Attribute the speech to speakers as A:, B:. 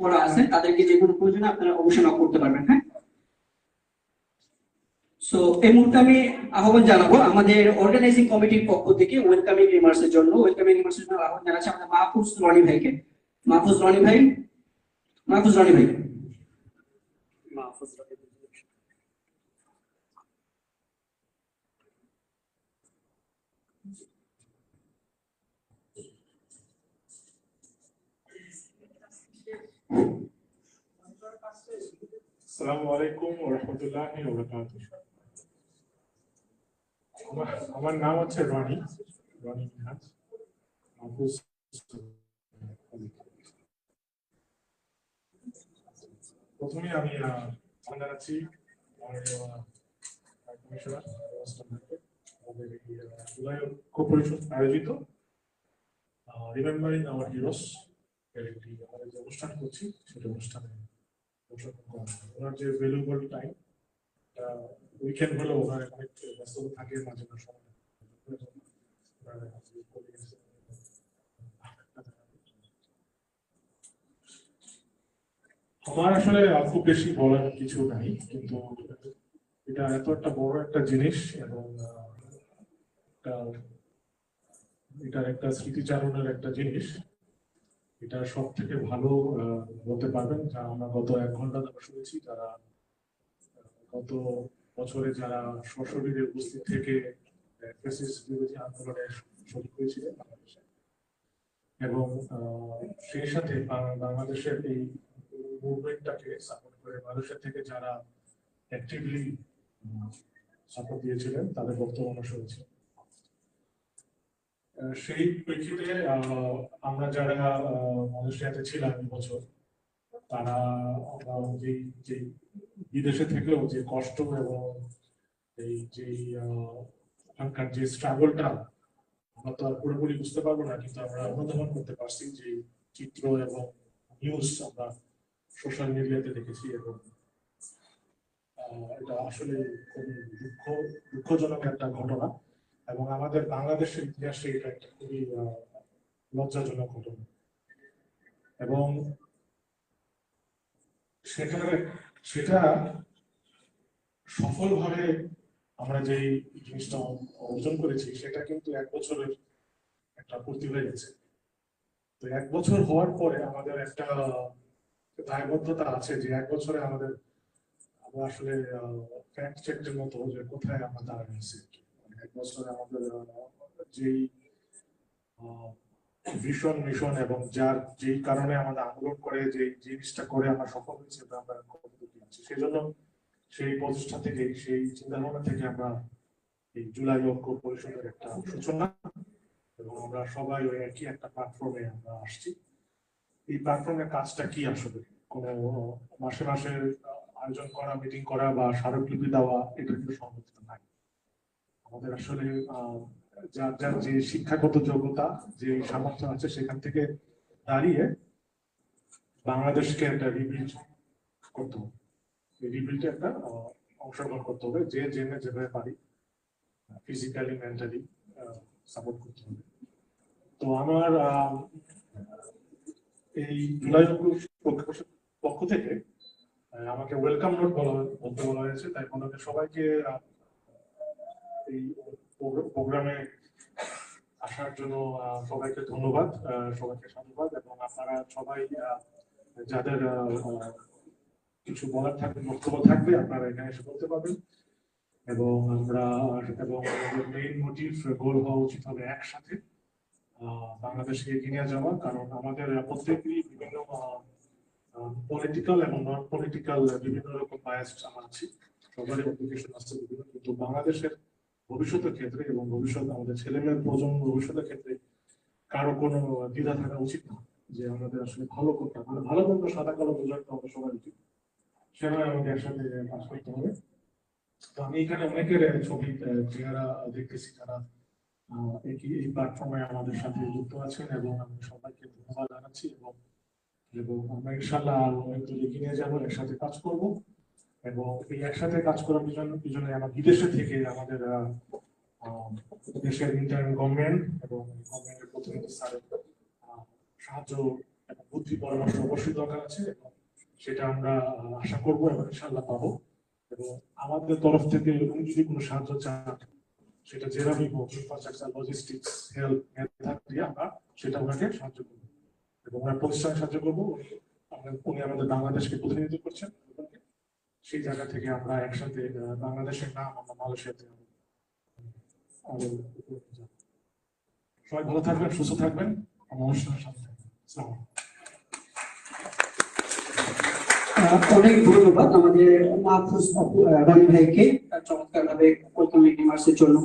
A: করা আছে, তাদেরকে যে কোনো প্রয়োজনে আপনারা অবশ্যই নক করতে পারবেন হ্যাঁ? সো এই মুহূর্তে আমি আহ্বান জানাব আমাদের অর্গানাইজিং কমিটির পক্ষ থেকে ওয়েলকামিং রিমার্স এর জন্য। ওয়েলকামিং রিমার্স এর জন্য আহ্বান জানাচ্ছি আমাদের মাহফুজ রনি ভাইকে। মাহফুজ রনি ভাই? মাহফুজ রনি ভাই।
B: আসসালামু আলাইকুম আমার নাম হচ্ছে রনি রনি মাহফুজ প্রথমে আমি জানাচ্ছি কমিশনার আয়োজিত। রিমেম্বারিং আওয়ার হিরোস যে অনুষ্ঠান করছি, সেটা অনুষ্ঠানে। ওনার যে ভ্যালুয়েবল টাইম উইকেন্ড হলেও ওনার অনেক ব্যস্ততা থাকে মাঝে মাঝে। আমার আসলে খুব বেশি বলার কিছু নাই, কিন্তু এটা এত একটা বড় একটা জিনিস এবং এটা- একটা স্মৃতিচারণের একটা জিনিস। এটা সব থেকে ভালো বলতে পারবেন। যা আমরা গত এক ঘণ্টা ধরে শুনেছি, যারা গত বছরে যারা সশরীরে উপস্থিত থেকে বিরোধী আন্দোলনে শরিক হয়েছিলেন বাংলাদেশে, এবং সেই সাথে বাংলাদেশের এই মুভমেন্টটাকে সাপোর্ট করে বাংলাদেশের থেকে যারা অ্যাক্টিভলি সাপোর্ট দিয়েছিলেন, তাদের বক্তব্য আমরা শুনেছি। সেই প্রেক্ষিতে আমরা যারা মালয়েশিয়াতে ছিলাম বছর, তারা যে যে বিদেশে থেকেও যে কষ্ট এবং এই যে ওখানকার যে স্ট্রাগলটা আমরা তো আর পুরোপুরি বুঝতে পারব না, কিন্তু আমরা অনুধাবন করতে পারছি যে চিত্র এবং নিউজ আমরা সোশ্যাল মিডিয়াতে দেখেছি এবং এটা আসলে খুবই দুঃখ, দুঃখজনক একটা ঘটনা। এবং আমাদের বাংলাদেশের ইতিহাসে এটা একটা খুবই লজ্জাজনক ঘটনা। এবং সেখানে, সেটা সফলভাবে আমরা যে জিনিসটা অর্জন করেছি, সেটা কিন্তু এক বছরের একটা পূর্তি হয়ে গেছে। তো এক বছর হওয়ার পরে আমাদের একটা দায়বদ্ধতা আছে যে এক বছরে আমাদের, আমরা আসলে ফ্যাক্ট চেকের মতো যে কোথায় আমরা দাঁড়িয়ে আছি মানে এক যেই ভীষণ মিশন এবং যার যেই কারণে আমাদের আন্দোলন করে যে জিনিসটা করে আমরা সফল হয়েছি, আমরা সেই জন্য সেই থেকে, সেই চিন্তা ভাবনা থেকে আমরা এই জুলাই পরিষদের একটা সূচনা এবং আমরা সবাই ওই একই একটা প্ল্যাটফর্মে আমরা আসছি। এই প্ল্যাটফর্মের কাজটা কি আসলে? কোনো, মাসে মাসে আয়োজন করা মিটিং করা বা স্মারকলিপি দেওয়া, এটা কিন্তু সম্ভব নাই। আমাদের আসলে যার যার যে শিক্ষাগত যোগ্যতা, যে সামর্থ্য আছে সেখান থেকে দাঁড়িয়ে বাংলাদেশকে একটা রিবিল্ড করতে হবে। রিবিল্ডে একটা অংশগ্রহণ করতে হবে, যে জেনে যেভাবে পারি ফিজিক্যালি মেন্টালি সাপোর্ট করতে হবে। তো আমার এই পক্ষ থেকে আমাকে ওয়েলকাম নোট বলা, বলতে বলা হয়েছে, তাই আপনাদের সবাইকে এই প্রোগ্রামে আসার জন্য সবাইকে ধন্যবাদ সবাইকে সাধুবাদ এবং আপনারা সবাই যাদের কিছু বলার থাকবে বক্তব্য থাকবে, আপনারা এখানে এসে বলতে পারবেন। এবং আমরা, এবং আমাদের মেইন মোটিভ গোল হওয়া উচিত হবে একসাথে বাংলাদেশকে এগিয়ে নিয়ে যাওয়া। কারণ আমাদের প্রত্যেকেরই বিভিন্ন পলিটিক্যাল এবং নন পলিটিক্যাল বিভিন্ন রকম বায়াস আমরা আছে। সবারই অ্যাপ্লিকেশন আসছে বিভিন্ন। কিন্তু বাংলাদেশের ভবিষ্যতের ক্ষেত্রে এবং ভবিষ্যৎ আমাদের ছেলেমেয়ের প্রজন্ম ভবিষ্যতের ক্ষেত্রে কারও কোনো দ্বিধা থাকা উচিত না যে আমাদের আসলে ভালো করতে হবে। মানে ভালো মন্দ সাদা কালো বোঝাতে হবে সবার উচিত সেভাবে আমাদের একসাথে কাজ করতে হবে। তো আমি এখানে অনেকের ছবি চেহারা দেখতেছি যারা এই প্ল্যাটফর্মে আমাদের সাথে যুক্ত আছেন এবং আমি সবাইকে ধন্যবাদ জানাচ্ছি এবং এবং আমরা ইনশাল্লাহ অনেক দূর এগিয়ে নিয়ে যাব, একসাথে কাজ করব। এবং এই একসাথে কাজ করার পিছনে পিছনে আমার বিদেশে থেকে আমাদের দেশের ইন্টার্ন গভর্নমেন্ট এবং গভর্নমেন্টের প্রতিনিধি স্যারের সাহায্য এবং বুদ্ধি পরামর্শ অবশ্যই দরকার আছে এবং সেটা আমরা আশা করব এবং ইনশাল্লাহ পাবো। এবং আমাদের তরফ থেকে উনি যদি কোনো সাহায্য চান, সেটা যেভাবেই হোক ইনফ্রাস্ট্রাকচার লজিস্টিক্স হেলথ মেধা দিয়ে আমরা, সেটা ওনাকে সাহায্য করব। এবং ওনার প্রতিষ্ঠানে সাহায্য করব। আমরা- উনি আমাদের বাংলাদেশকে প্রতিনিধিত্ব করছেন। সেই জায়গা থেকে আমরা একসাথে বাংলাদেশের নাম আমরা মালয়েশিয়াতে যাব। সবাই ভালো থাকবেন, সুস্থ থাকবেন। অনুষ্ঠানের সাথে
A: অনেক ধন্যবাদ আমাদের মাহফুজ রানি ভাইকে চমৎকার ভাবে কলকাতা রিমার্স জন্য।